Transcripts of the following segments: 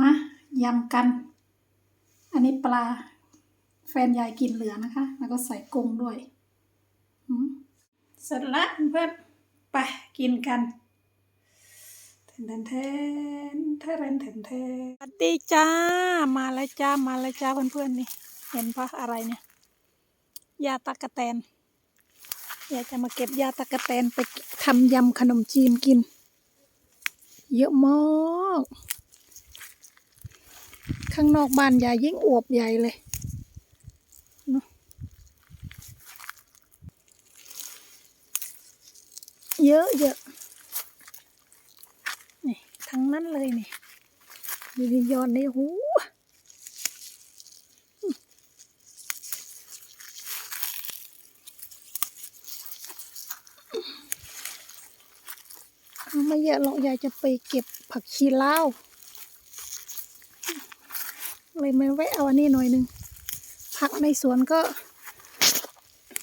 มายำกัน อันนี้ปลา แฟนยายกินเหลือนะคะ แล้วก็ใส่กุ้งด้วยเสร็จแล้วเพื่อนไปกินกันแทนแทนแทนแทนแทนสวัสดีจ้า มาแล้วจ้า มาแล้วจ้าเพื่อนๆนี่ เห็นปะอะไรเนี่ยยาตะกะแตนอยากจะมาเก็บยาตะกะแตนไปทำยำขนมจีนกิน เยอะมาก ข้างนอกบ้านยายยิ่งอวบใหญ่เลยเนอะเยอะเยอะนี่ทั้งนั้นเลยนี่มียอนในหูเอาไม่เยอะหรอกยายจะไปเก็บผักชีลาว เลยมาแวะเอาอันนี้หน่อยหนึงผักในสวนก็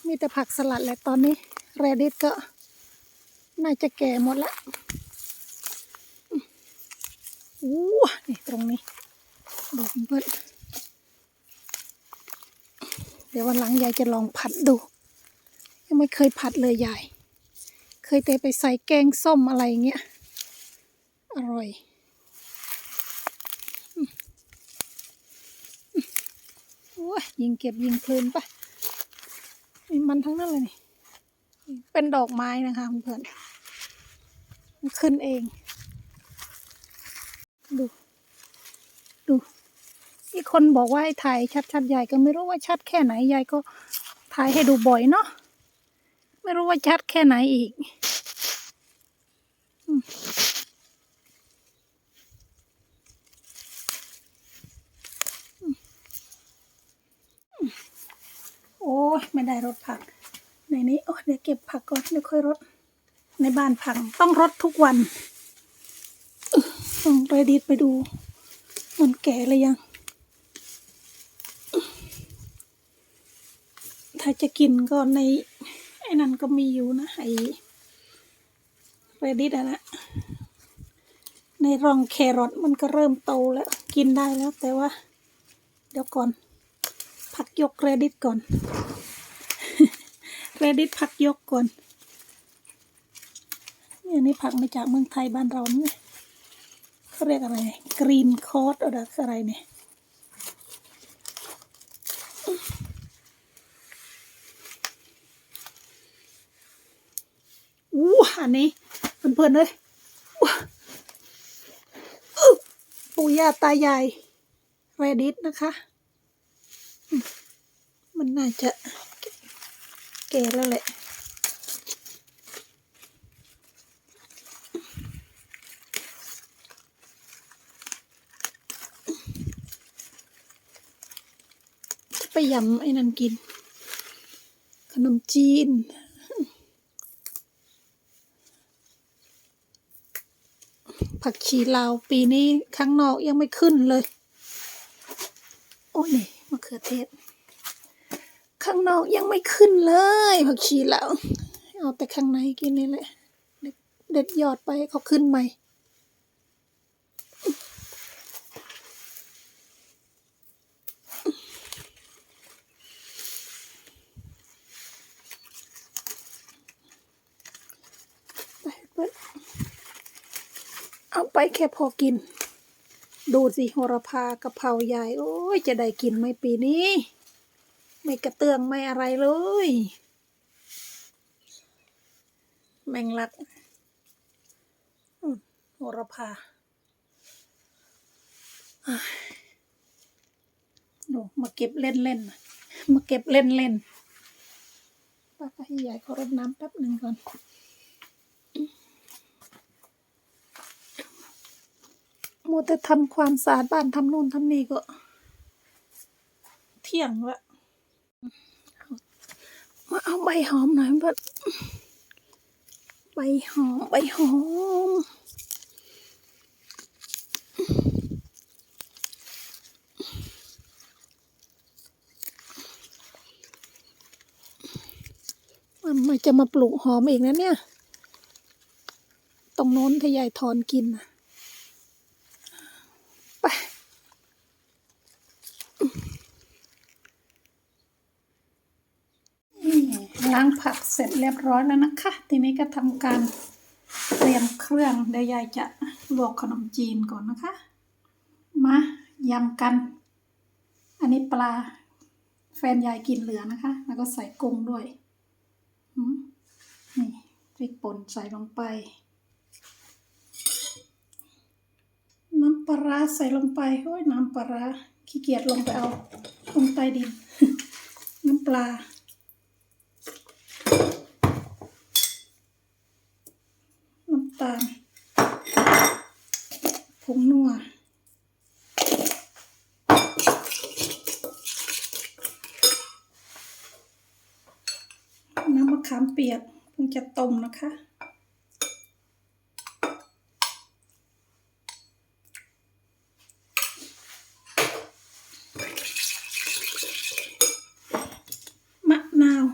มีแต่ผักสลัดแหละตอนนี้แรดิสก็ น่าจะแก่หมดละอู้นี่ตรงนี้ดูเพื่อนเดี๋ยววันหลังยายจะลองผัดดู ยังไม่เคยผัดเลยยาย เคยแต่ไปใส่แกงส้มอะไรเงี้ย อร่อย โอ้ยยิงเก็บยิงเพลินปะมีมันทั้งนั้นเลยนี่ เป็นดอกไม้นะคะเพื่อนมันขึ้นเอง ดู ดูที่คนบอกว่าให้ถ่ายชัดๆใหญ่ก็ไม่รู้ว่าชัดแค่ไหนยายก็ถ่ายให้ดูบ่อยเนาะไม่รู้ว่าชัดแค่ไหนอีก โอ้ยไม่ได้รดผัก ในนี้โอ้ยเดี๋ยวเก็บผักก่อนเดี๋ยวค่อยรดในบ้านผักต้องรดทุกวันต้องไปดีดไปดู มันแก่เลยยัง ถ้าจะกินก็ใน ไอ้นั่นก็มีอยู่นะไอ้เรดิตอะนะในร่องแครอทมันก็เริ่มโตแล้ว กินได้แล้วแต่ว่า เดี๋ยวก่อน ผักยกเครดิตก่อนเครดิตผักยกก่อนนี่อันนี้ผักมาจากเมืองไทยบ้านเราเนี่ยเขาเรียกอะไรกรีนคอร์ดอะไรอะไรเนี่ยอู้อันนี้เพื่อนๆเลยปู่ย่าตายายเรดิตนะคะ มันน่าจะแก่แล้วแหละจะไปยำไอ้นั่นกิน ขนมจีนผักชีลาวปีนี้ข้างนอกยังไม่ขึ้นเลย โอ้ยนี่ ขือเทศ ข้างนอกยังไม่ขึ้นเลยผักชีแลาวเอาแต่ข้างในกินนี่แหละ เด็ดยอดไปให้เขาขึ้นใหม่ เอาไปแค่พอกิน ดูสิโหระพากะเพราใหญ่ โอ้ย จะได้กินไหมปีนี้ ไม่กระเตื้องไม่อะไรเลย แมงลักโหระพาดูมาเก็บเล่นเล่นมาเก็บเล่นเล่นป้าป้าให้ยายเขารดน้ำแป๊บหนึ่งก่อน มัวแต่ทำความสะอาดบ้านทำนู่นทำนี่ก็ เที่ยงละมาเอาใบหอมหน่อยเพื่อนใบหอม ใบหอม มันมจะมาปลูกหอมอีกนะเนี่ย ตรงโน้นทยายถอนกินนะ ไป ล้างผักเสร็จเรียบร้อยแล้วนะคะ ทีนี้ก็ทำการเตรียมเครื่องเดี๋ยวยายจะลวกขนมจีนก่อนนะคะ มายำกัน อันนี้ปลาแฟนยายกินเหลือนะคะ แล้วก็ใส่กุ้งด้วยนี่พริกป่นใส่ลงไป น้ำปลาใส่ลงไปโอ้ยน้ำปลาร้าขี้เกียจลงไปเอาลงใต้ดิน น้ำปลา น้ำตาลผงนัวน้ำมะขามเปียกเพิ่งจะต้มนะคะ มะนาว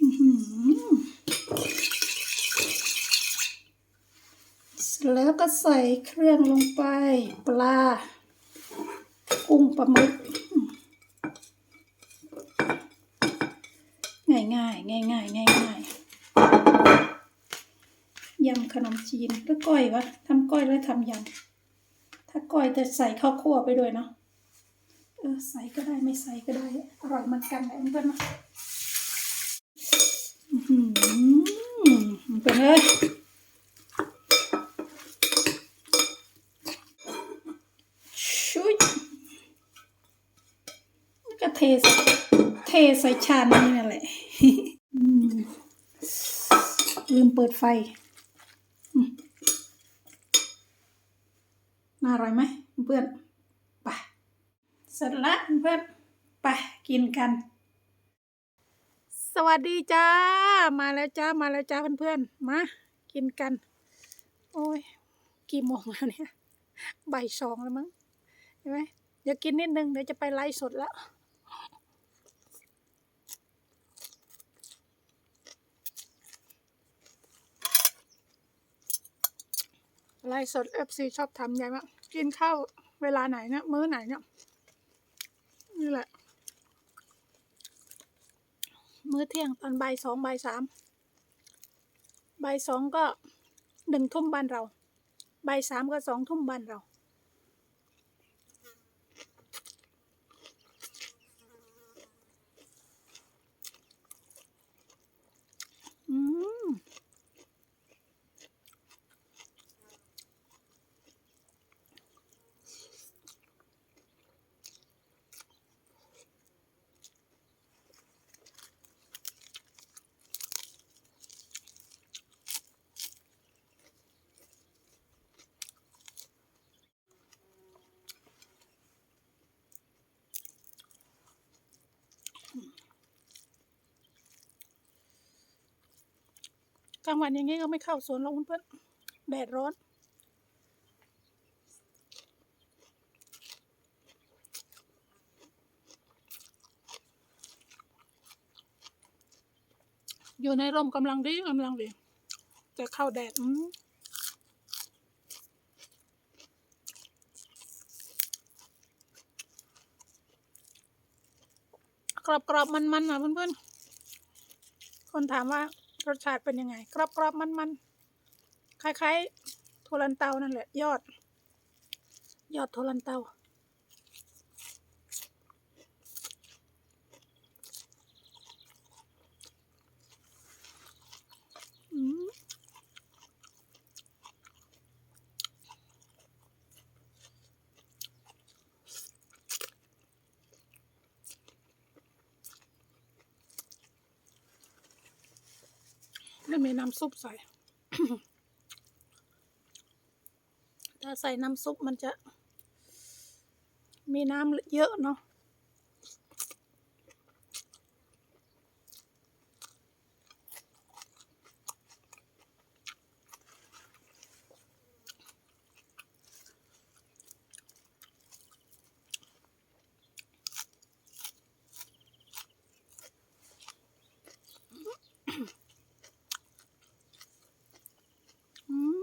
อื้อหือเสร็จแล้ว ก็ใส่เครื่องลงไป ปลา กุ้งปลาหมึก ง่ายง่ายง่ายง่ายง่ายง่ายยำขนมจีนหรือก้อยวะทำก้อยแล้วทำยำถ้าก้อยจะใส่ข้าวคั่วไปด้วยเนาะเออใส่ก็ได้ไม่ใส่ก็ได้ อร่อยเหมือนกันแหละเพื่อนๆนะอื้อหือเป็นเลยชุยแล้วก็ เทเทใส่ชามนี่นั่นแหละลืมเปิดไฟน่าอร่อยไหมเพื่อนไปเสร็จละเพื่อนไปกินกัน สวัสดีจ้า มาแล้วจ้า มาแล้วจ้าเพื่อนๆ มา กินกัน โอ้ย กี่โมงแล้วเนี่ยบ่ายสองแล้วมั้ง เห็นไหมเดี๋ยวกินนิดนึง เดี๋ยวจะไปไลฟ์สดแล้ว ไลฟ์สดเอฟซีชอบทำใหญ่มากกินข้าวเวลาไหนเนี่ยมื้อไหนเนี่ยนี่แหละ มื้อเที่ยงตอนบ่ายสองบ่ายสามบ่ายสองก็หนึ่งทุ่มบ้านเราบ่ายสามก็สองทุ่มบ้านเรา อืม กลางวันอย่างงี้ก็ไม่เข้าสวนหรอกเพื่อนแดดร้อน อยู่ในร่มกำลังดีกำลังดี จะเข้าแดดอืมกรอบกรอบมันมันๆอะเพื่อนๆ คนถามว่า รสชาติเป็นยังไง กรอบๆ มันมันๆคล้ายๆทุลันเตานั่นแหละ ยอด ยอดทุลันเตา อืม ไม่มีน้ำซุปใส่ ถ้าใส่น้ำซุปมันจะ มีน้ำเยอะเนาะอืม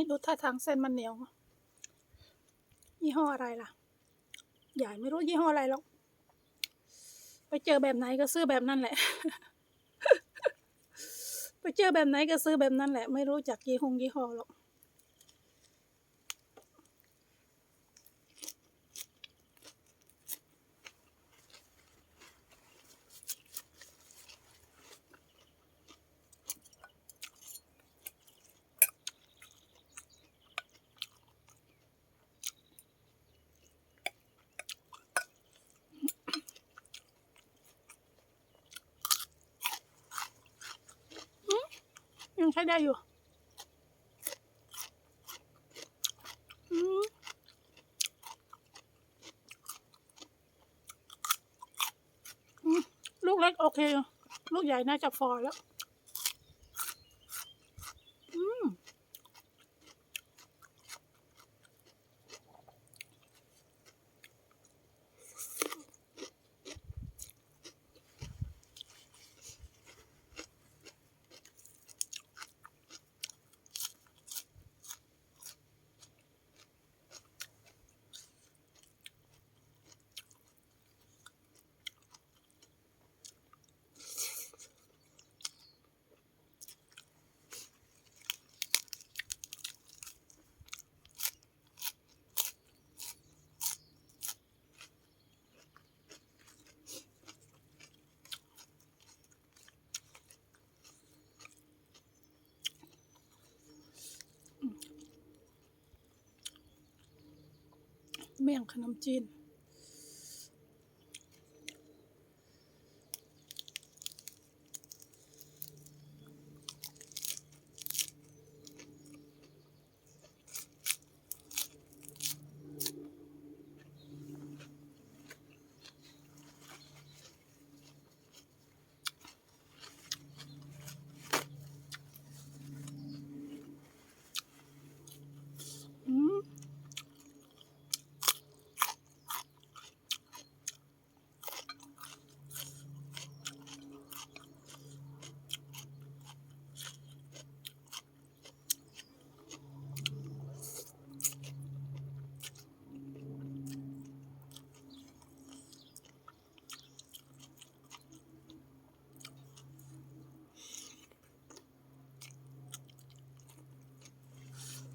วันนี้ดูท่าทางเส้นมันเหนียว ยี่ห้ออะไรล่ะ ใหญ่ไม่รู้ยี่ห้ออะไรหรอก ไปเจอแบบไหนก็ซื้อแบบนั้นแหละ ไปเจอแบบไหนก็ซื้อแบบนั้นแหละ ไม่รู้จักยี่ห้อยี่ห้อหรอก ยังใช้ได้อยู่อืมอืมลูกเล็กโอเค ลูกใหญ่น่าจะฟอแล้ว อืม เมี่ยงขนมจีน อืม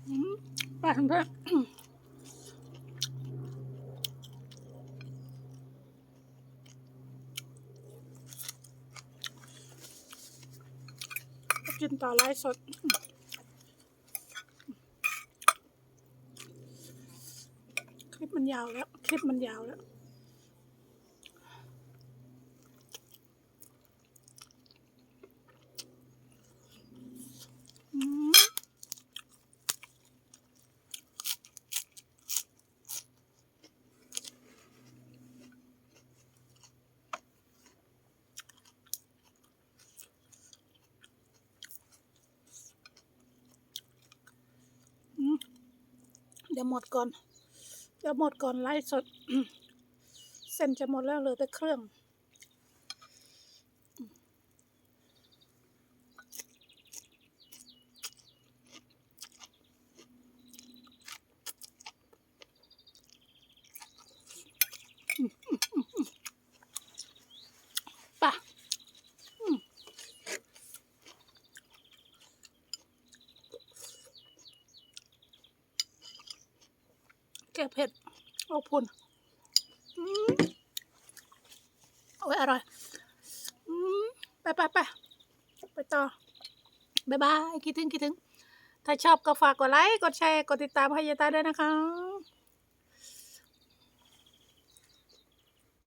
อื มไปทางเพื่อกินต่อไล่สดคลิปมันยาวแล้ว คลิปมันยาวแล้ว อืม อืม เดี๋ยวหมดก่อน เดี๋ยวหมดก่อนไลฟ์สด เส้นจะหมดแล้วเหลือแต่เครื่อง ป่ะอืมแกเผ็ดโอ้ พุนอืมโอ้ยอร่อยอืมไปไปไปไปต่อ บ๊ายบาย คิดถึง คิดถึง ถ้าชอบก็ฝากกดไลค์ กดแชร์ กดติดตามให้ยายตาด้วยนะคะ